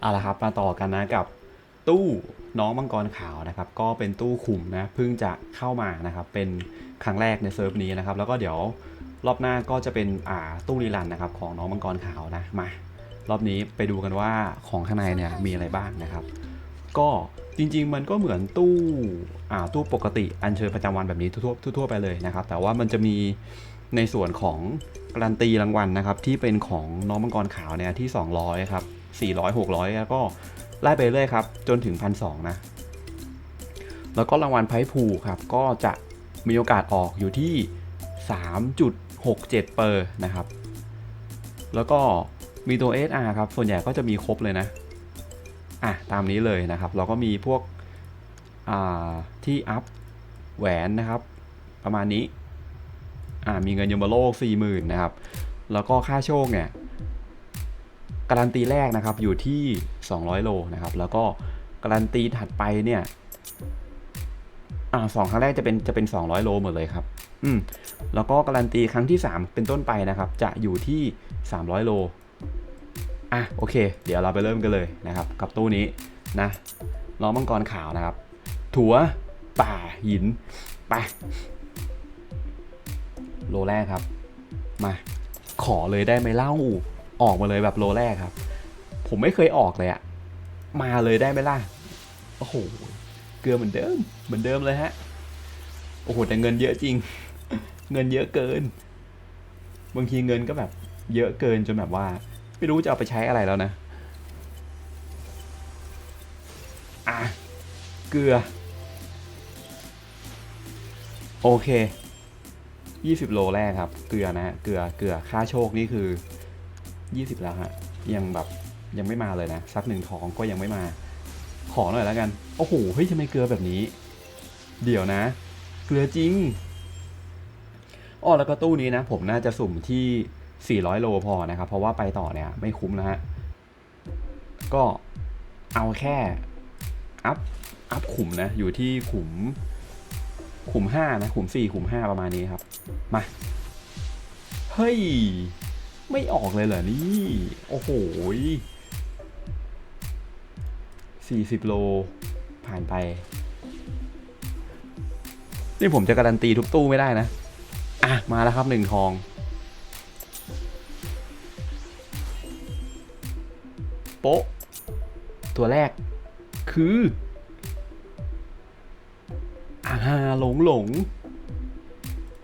เอาละครับมาต่อกันนะกับตู้น้องมังกรขาวนะครับ ก็เป็นตู้ขุมนะเพิ่งจะเข้ามานะครับเป็นครั้งแรกในเซิร์ฟนี้นะครับ แล้วก็เดี๋ยวรอบหน้าก็จะเป็นอ่าตู้รีลันนะครับของน้องมังกรขาวนะมารอบนี้ไปดูกันว่าของข้างในเนี่ยมีอะไรบ้างนะครับ ก็จริงๆ มันก็เหมือนตู้อ่าตู้ปกติอัญเชิญประจำวันแบบนี้ทั่วทั่วไปเลยนะครับ แต่ว่ามันจะมีในส่วนของการันตีรางวัลนะครับ ที่เป็นของน้องมังกรขาวเนี่ยที่ 200ครับ 400 600 แล้วก็ไล่ไปเรื่อยครับ จนถึงพันสนะ แล้วก็รางวัลไพ่ผูครับ ก็จะมีโอกาสออกอยู่ที่ 3.67 เปอร์นะครับ แล้วก็มีตัว SR ครับ ส่วนใหญ่ก็จะมีครบเลยนะ อะ ตามนี้เลยนะครับ เราก็มีพวกที่อัพแหวนนะครับ ประมาณนี้ อ่ามีเงินยมโลก 40,000 นะครับ แล้วก็ค่าโชคเนี่ย การันตีแรกนะครับอยู่ที่ 200 โลนะครับ แล้วก็การันตีถัดไปเนี่ยอ่าสองครั้งแรกจะเป็นจะเป็น 200 โลหมดเลยครับ อืมแล้วก็การันตีครั้งที่ 3 เป็นต้นไปนะครับ จะอยู่ที่ 300 โล อะโอเค เดี๋ยวเราไปเริ่มกันเลยนะครับ กับตู้นี้นะน้อมังกรขาวนะครับ ถั่วป่าหินไปโลแรกครับ มา ขอเลยได้ไหมเล่า ออกมาเลยแบบโลแรกครับ ผมไม่เคยออกเลยอะมาเลยได้ไหมล่ะ โอ้โห เกลือเหมือนเดิม เหมือนเดิมเลยฮะ โอ้โห แต่เงินเยอะจริง เงินเยอะเกิน บางทีเงินก็แบบเยอะเกินจนแบบว่า ไม่รู้จะเอาไปใช้อะไรแล้วนะ อะ เกลือ โอเค 20 โลแรกครับ เกลือนะฮะเกลือ เกลือ ค่าโชคนี่คือ 20 แล้วฮะ ยังแบบยังไม่มาเลยนะ สักหนึ่งทองก็ยังไม่มา ขอหน่อยแล้วกัน โอ้โห เฮ้ยทำไมเกลือแบบนี้ เดี๋ยวนะ เกลือจริงอ้อแล้วก็ตู้นี้นะ ผมน่าจะสุ่มที่ 400 โลพอนะครับ เพราะว่าไปต่อเนี่ยไม่คุ้มนะฮะ ก็เอาแค่อัพอัพขุมนะ อยู่ที่ขุม ขุมห้านะ ขุมสี่ขุมห้าประมาณนี้ครับ มา เฮ้ย ไม่ออกเลยเหรอนี่ โอ้โหสี่สิบโล ผ่านไป นี่ผมจะการันตีทุกตู้ไม่ได้นะ อะ มาแล้วครับหนึ่งทองโป๊ะ ตัวแรก คืออ่าหลงหลง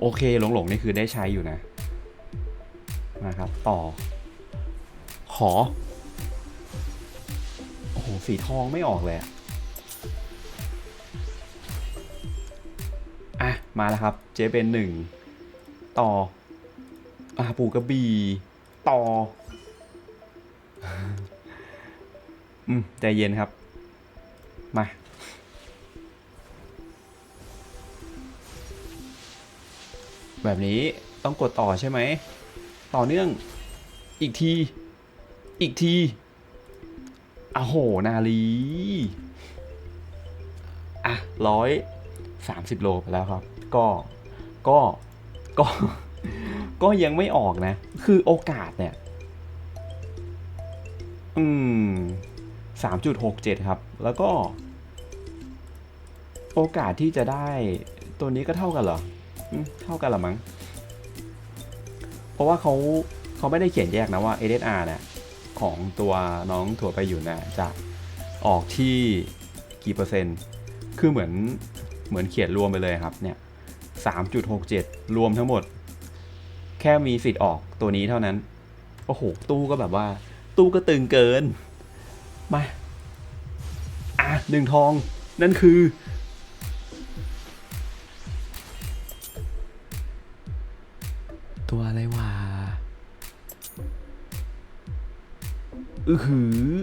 โอเคหลงหลงนี่คือได้ใช้อยู่นะ นะครับ ต่อ ขอ โอ้โห สีทองไม่ออกเลยอะอะ มาแล้วครับ เจเป็นหนึ่ง ต่อ อ่าปูกระบี่ ต่อ อืม ใจเย็นครับ มาแบบนี้ต้องกดต่อใช่ไหม ต่อเนื่อง อีกที อีกทีอโห นาลีอะร้อยสามสิบโลไปแล้วครับ ก็ก็ก็ ก็ยังไม่ออกนะ คือโอกาสเนี่ย อืมสามจุดหกเจ็ดครับ แล้วก็ โอกาสที่จะได้ตัวนี้ก็เท่ากันเหรอเท่ากันหรอมั้ง ราะว่าเขาเขาไม่ได้เขียนแยกนะว่า SSR เนี่ยของตัวน้องถั่วไปอยู่นะจะออกที่กี่เปอร์เซ็นต์ คือเหมือนเหมือนเขียนรวมไปเลยครับเนี่ยสามจุดหกเจ็ดรวมทั้งหมด แค่มีสิทธิ์ออกตัวนี้เท่านั้น โอ้โห ตู้ก็แบบว่า ตู้ก็ตึงเกิน มา อะหนึ่งทอง นั่นคือ ตัวอะไร อือหือ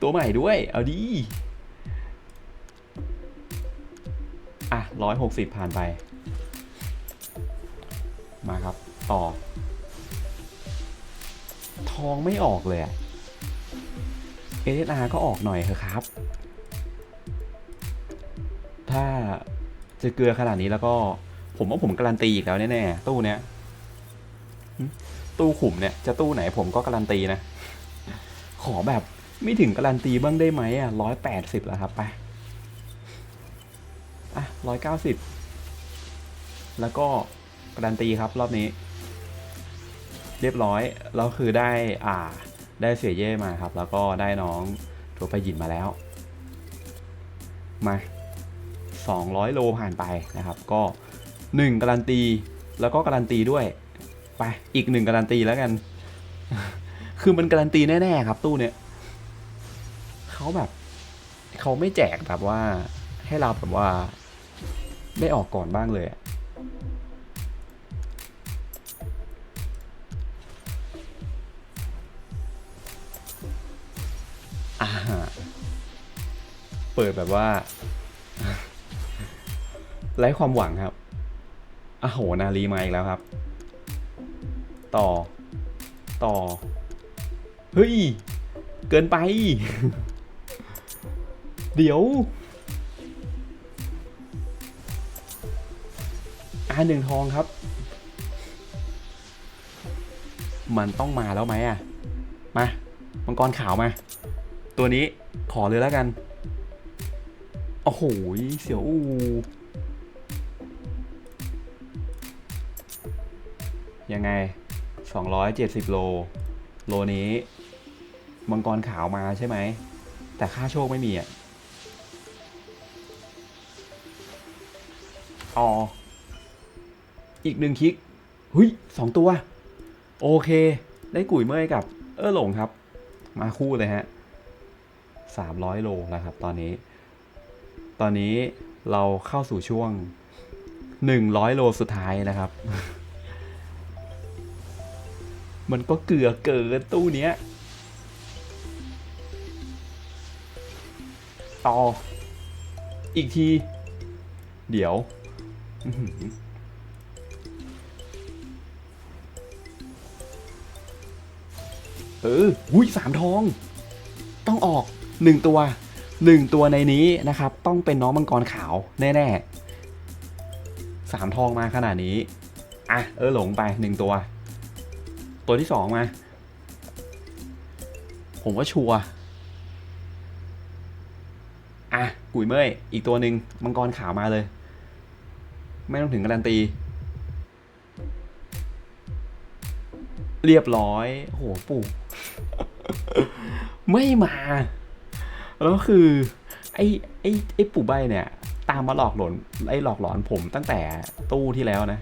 ตัวใหม่ด้วย เอาดี อะร้อยหกสิบผ่านไป มาครับ ต่อ ทองไม่ออกเลยเอะ SSR ก็ออกหน่อยเถอะครับ ถ้าจะเกลือขนาดนี้แล้วก็ ผมว่าผมการันตีอีกแล้วแน่ๆตู้เนี้ย ตู้ขุมเนี่ยจะตู้ไหนผมก็การันตีนะ ขอแบบไม่ถึงการันตีบ้างได้ไหมอะร้อยแปดสิบแล้วครับไปอะร้อยเก้าสิบแล้วก็การันตีครับรอบนี้ เรียบร้อยแล้วคือได้อ่าได้เสียเย่มาครับ แล้วก็ได้น้องตัวไปหยินมาแล้ว มา 200 โลผ่านไปนะครับ ก็ 1 การันตี แล้วก็การันตีด้วย ไปอีกหนึ่งการันตีแล้วกัน คือมันการันตีแน่ๆครับตู้เนี้ยเขาแบบเขาไม่แจกแบบว่า ให้เราแบบว่า ได้ออกก่อนบ้างเลยอะอ่าเปิดแบบว่าไร้ความหวังครับอ้โหนาลีมาอีกแล้วครับ ต่อ ต่อ เฮ้ย เกินไป เดี๋ยวอาหนึ่งทองครับ มันต้องมาแล้วไหมอะ มา มังกรขาวมา ตัวนี้ขอเลยแล้วกัน โอ้โห เสียวอูยังไง 270 โล โลนี้มังกรขาวมาใช่ไหม แต่ค่าโชคไม่มีอะอออีกหนึ่งคลิกหุยสองตัว โอเค ได้กุ๋ยเมื่อยกับ เออหลงครับ มาคู่เลยฮะสามร้อยโลแล้วครับ ตอนนี้ ตอนนี้เราเข้าสู่ช่วงหนึ่งร้อยโลสุดท้ายนะครับ มันก็เกลือเกินตู้เนี้ยต่อ อีกที เดี๋ยว เออหุ้ยสามทอง ต้องออกหนึ่งตัวหนึ่งตัวในนี้นะครับ ต้องเป็นน้องมังกรขาวแน่ๆสามทองมาขนาดนี้ อะ เออหลงไปหนึ่งตัว ตัวที่สองมา ผมว่าชัวร์อะกุยเมยอีกตัวหนึ่งมังกรขาวมาเลย ไม่ต้องถึงการันตี เรียบร้อยโหปู่ ไม่มา แล้วคือ ไอ้ไอ้ไอ้ปู่ใบเนี่ย ตามมาหลอกหลอนไอ้หลอกหลอนผมตั้งแต่ตู้ที่แล้วนะ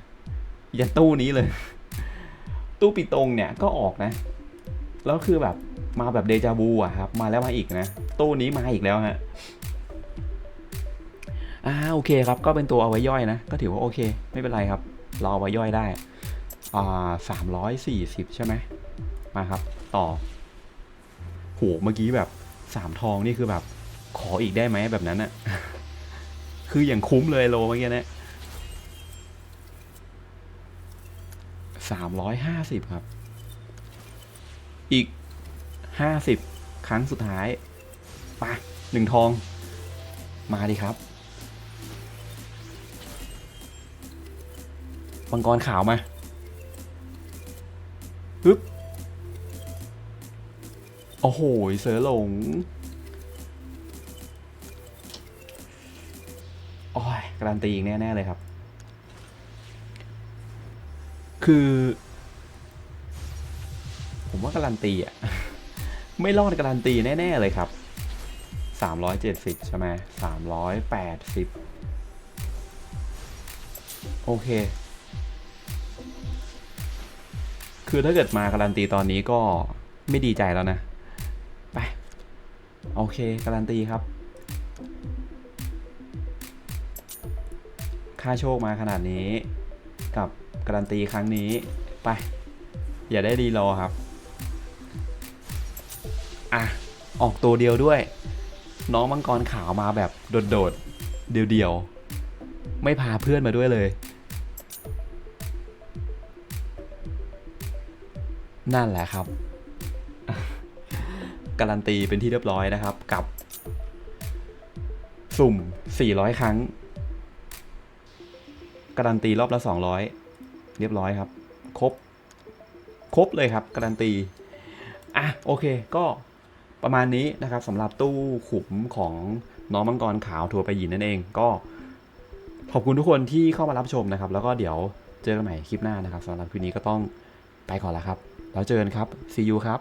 ยันตู้นี้เลย ตู้ปีตรงเนี่ยก็ออกนะ แล้วคือแบบมาแบบเดจาวูอะครับ มาแล้วมาอีกนะ ตู้นี้มาอีกแล้วฮะอ่าโอเคครับ ก็เป็นตัวเอาไว้ย่อยนะ ก็ถือว่าโอเค ไม่เป็นไรครับ เราเอาไว้ย่อยได้ อ่าสามร้อยสี่สิบใช่ไหมมาครับ ต่อโหเมื่อกี้แบบสามทองนี่คือแบบ ขออีกได้ไหมแบบนั้นอะคืออย่างคุ้มเลยโลเมื่อกี้เนี่ย สามร้อยห้าสิบครับ อีกห้าสิบครั้งสุดท้ายปะหนึ่งทอง มาดิครับมังกรขาวมาปึ๊บโอ้โห เสือหลงโอ้ยการันตีอีกแน่ ๆ เลยครับ คือ ผมว่าการันตีอะไม่รอดการันตีแน่ ๆ เลยครับ 370 ใช่ไหม380 โอเค คือถ้าเกิดมาการันตีตอนนี้ก็ไม่ดีใจแล้วนะ ไป โอเคการันตีครับ ค่าโชคมาขนาดนี้กับ การันตีครั้งนี้ไป อย่าได้รีรอครับ อะ ออกตัวเดียวด้วย น้องมังกรขาวมาแบบโดดๆ เดียวๆ ไม่พาเพื่อนมาด้วยเลย นั่นแหละครับ การันตีเป็นที่เรียบร้อยนะครับกับ สุ่ม 400 ครั้งการันตีรอบละ 200 เรียบร้อยครับ ครบ ครบเลยครับ การันตี อะ โอเค ก็ประมาณนี้นะครับสำหรับตู้ขุมของน้องมังกรขาวทัวร์ไปหยินนั่นเอง ก็ขอบคุณทุกคนที่เข้ามารับชมนะครับ แล้วก็เดี๋ยวเจอกันใหม่คลิปหน้านะครับสำหรับคลิปนี้ก็ต้องไปก่อนแล้วครับ แล้วเจอกันครับ see you ครับ